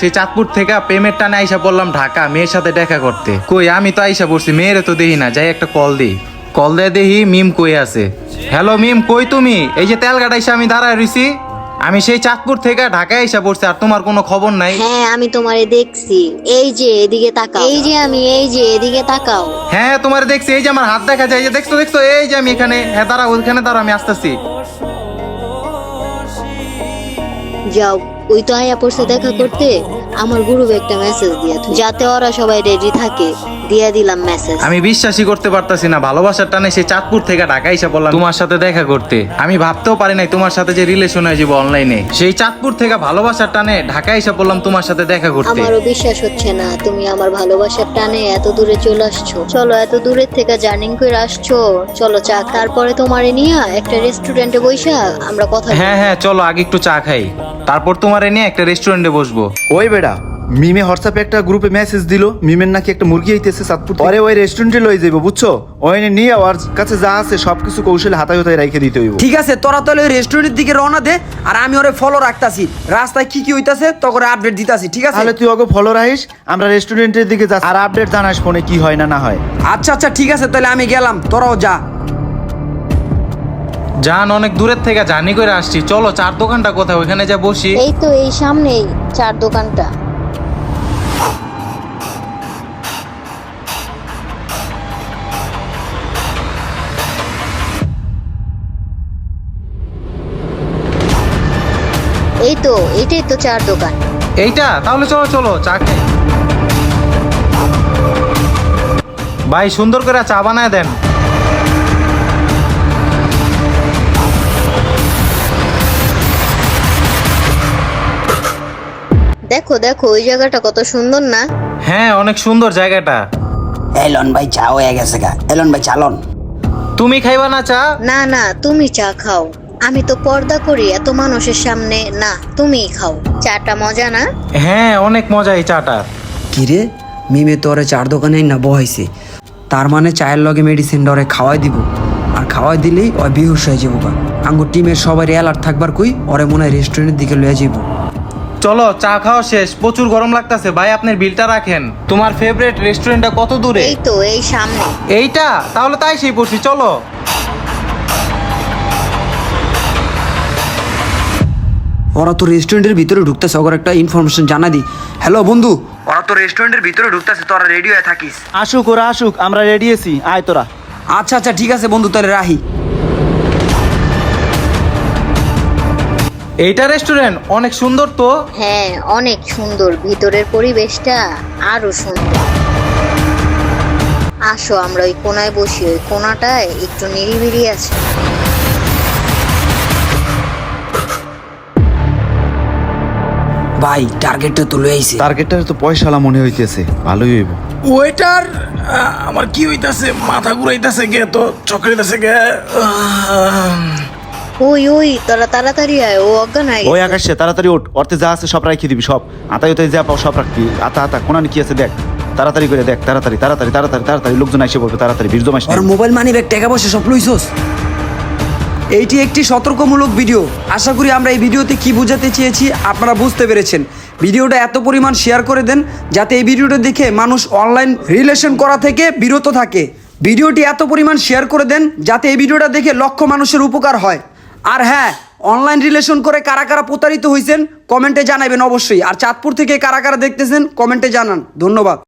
সেই চাঁদপুর থেকে প্রেমের টানে আইসা বললাম ঢাকা মেয়ের সাথে দেখা করতে। কই আমি তো আইসা পড়ছি মেয়েরে তো দেখি না যাই একটা কল দিই। কল দিয়ে দেখি মিম কই আছে। হ্যালো মিম কই তুমি? এই যে তেল গাড়াইসা আমি দাঁড়ায় রইছি। আমি সেই চাঁদপুর থেকে ঢাকায় আইসা পড়ছি আর তোমার কোনো খবর নাই। হ্যাঁ আমি তোমারে দেখছি। এই যে এদিকে তাকাও। এই যে আমি এই যে এদিকে তাকাও। হ্যাঁ তোমার দেখছি এই যে আমার হাত দেখা যায় এই যে দেখছ দেখছ এই যে আমি এখানে হ্যাঁ দাঁড়া ওইখানে দাঁড়া আমি আসতেছি। যাও। ওই তো আয়া পড়ছে দেখা করতে আমার গ্রুপে একটা মেসেজ দিয়া। যাতে ওরা সবাই রেডি থাকে দিয়া দিলাম মেসেজ আমি বিশ্বাসই করতে পারতাছি না ভালোবাসার টানে সেই চাঁদপুর থেকে ঢাকা এসে বললাম তোমার সাথে দেখা করতে। আমি ভাবতেও পারি নাই তোমার সাথে যে রিলেশন হয়ে যাব অনলাইনে সেই চাঁদপুর থেকে ভালোবাসার টানে ঢাকা এসে বললাম তোমার সাথে দেখা করতে। আমারও বিশ্বাস হচ্ছে না তুমি আমার ভালোবাসার টানে এত দূরে চলে আসছো। চলো এত দূরের থেকে জার্নিং করে আসছো। চলো চা তারপরে তোমারে নিয়ে একটা রেস্টুরেন্টে বৈশা আমরা কথা হ্যাঁ হ্যাঁ চলো আগে একটু চা খাই। তারপর তোমার নিয়ে একটা রেস্টুরেন্টে বসবো। ওই বেড়া মিমে হোয়াটসঅ্যাপে একটা গ্রুপে মেসেজ দিল মিমের নাকি একটা মুরগি হইতেছে চাঁদপুর থেকে। পরে ওই রেস্টুরেন্টে লই যাইবো বুঝছ? ওই নিয়ে ওর কাছে যা আছে সবকিছু কৌশলে হাতায় হাতায় রেখে দিতে হইব। ঠিক আছে তোরা তাহলে ওই রেস্টুরেন্টের দিকে রওনা দে আর আমি ওরে ফলো রাখতাছি। রাস্তায় কি কি হইতাছে তখন আপডেট দিতাছি ঠিক আছে? তাহলে তুই ওকে ফলো রাখিস আমরা রেস্টুরেন্টের দিকে যাচ্ছি। আর আপডেট জানাস ফোনে কি হয় না না হয়। আচ্ছা আচ্ছা ঠিক আছে তাহলে আমি গেলাম তোরাও যা। জান অনেক দূরের থেকে জার্নি করে আসছি। চলো চার দোকানটা কোথায়? ওইখানে যা বসি। এই তো এই সামনেই চার দোকানটা। তো এটাই তো চার দোকান। এইটা? তাহলে চলো চলো চা খাই। ভাই সুন্দর করে চা বানায় দেন। দেখো দেখো ওই জায়গাটা কত সুন্দর না? হ্যাঁ অনেক সুন্দর জায়গাটা। এলন ভাই চা হয়ে গেছে গা। এলন ভাই চালন তুমি খাইবা না চা? না না তুমি চা খাও। আমি তো পর্দা করি এত মানুষের সামনে। না তুমিই খাও। চাটা মজা না? হ্যাঁ অনেক মজা এই চাটা। কিরে মিমে তোরে চার দোকানে না বহাইছে। তার মানে চায়ের লগে মেডিসিন ডরে খাওয়াই দিব। আর খাওয়াই দিলেই ওই বেহুশ হয়ে যাব গা। আঙ্গুর টিমের সবাই অ্যালার্ট থাকবার কই ওরে মনে হয় রেস্টুরেন্টের দিকে লয়ে যাব চলো চা খাওয়া শেষ। প্রচুর গরম লাগতাছে। ভাই আপনার বিলটা রাখেন। তোমার ফেভারিট রেস্টুরেন্টটা কত দূরে? এই তো এই সামনে। এইটা? তাহলে তাই সেই পড়ছি। চলো। ওরা তো রেস্টুরেন্টের ভিতরে ঢুকতেছে ওর একটা ইনফরমেশন জানা দি হ্যালো বন্ধু? ওরা তো রেস্টুরেন্টের ভিতরে ঢুকতেছে তোরা রেডি হয়ে থাকিস। আসুক ওরা আসুক আমরা রেডি আছি। আয় তোরা। আচ্ছা আচ্ছা ঠিক আছে বন্ধু তাহলে রাহি এইটা রেস্টুরেন্ট অনেক সুন্দর তো? হ্যাঁ অনেক সুন্দর। ভিতরের পরিবেশটা আরও সুন্দর। আসো আমরা ওই কোনায় বসি। ওই কোনাটায় একটু নিরিবিলি আছে। ভাই টার্গেটটা তো লয়ে আইছে। টার্গেটটার তো পয়সালা মনে হইতেছে ভালোই হইব। ওয়েটার আমার কি হইতাছে মাথা ঘুরাইতাছে গে তো চকরিতাছে গে। ওই ওই তোরা তাড়াতাড়ি আয় ও অজ্ঞান হয়ে ওই আকাশে তাড়াতাড়ি ওঠ অর্থে যা আছে সব রাখি দিবি সব। আতাই ওতাই যা পাও সব রাখবি। আতা আতা কোনানি কি আছে দেখ। তাড়াতাড়ি করে দেখ তাড়াতাড়ি তাড়াতাড়ি তাড়াতাড়ি তাড়াতাড়ি লোকজন এসে বলবে তাড়াতাড়ি মাস ওর মোবাইল মানি ব্যাগ টাকা বসে সব লইছস? এইটি একটি সতর্কমূলক ভিডিও। আশা করি আমরা এই ভিডিওতে কি বোঝাতে চেয়েছি আপনারা বুঝতে পেরেছেন। ভিডিওটা এত পরিমাণ শেয়ার করে দেন যাতে এই ভিডিওটা দেখে মানুষ অনলাইন রিলেশন করা থেকে বিরত থাকে। ভিডিওটি এত পরিমাণ শেয়ার করে দেন যাতে এই ভিডিওটা দেখে লক্ষ মানুষের উপকার হয়। আর হ্যাঁ অনলাইন রিলেশন করে কারা কারা প্রতারিত হয়েছেন কমেন্টে জানাবেন অবশ্যই। আর চাঁদপুর থেকে কারা কারা দেখতেছেন কমেন্টে জানান। ধন্যবাদ।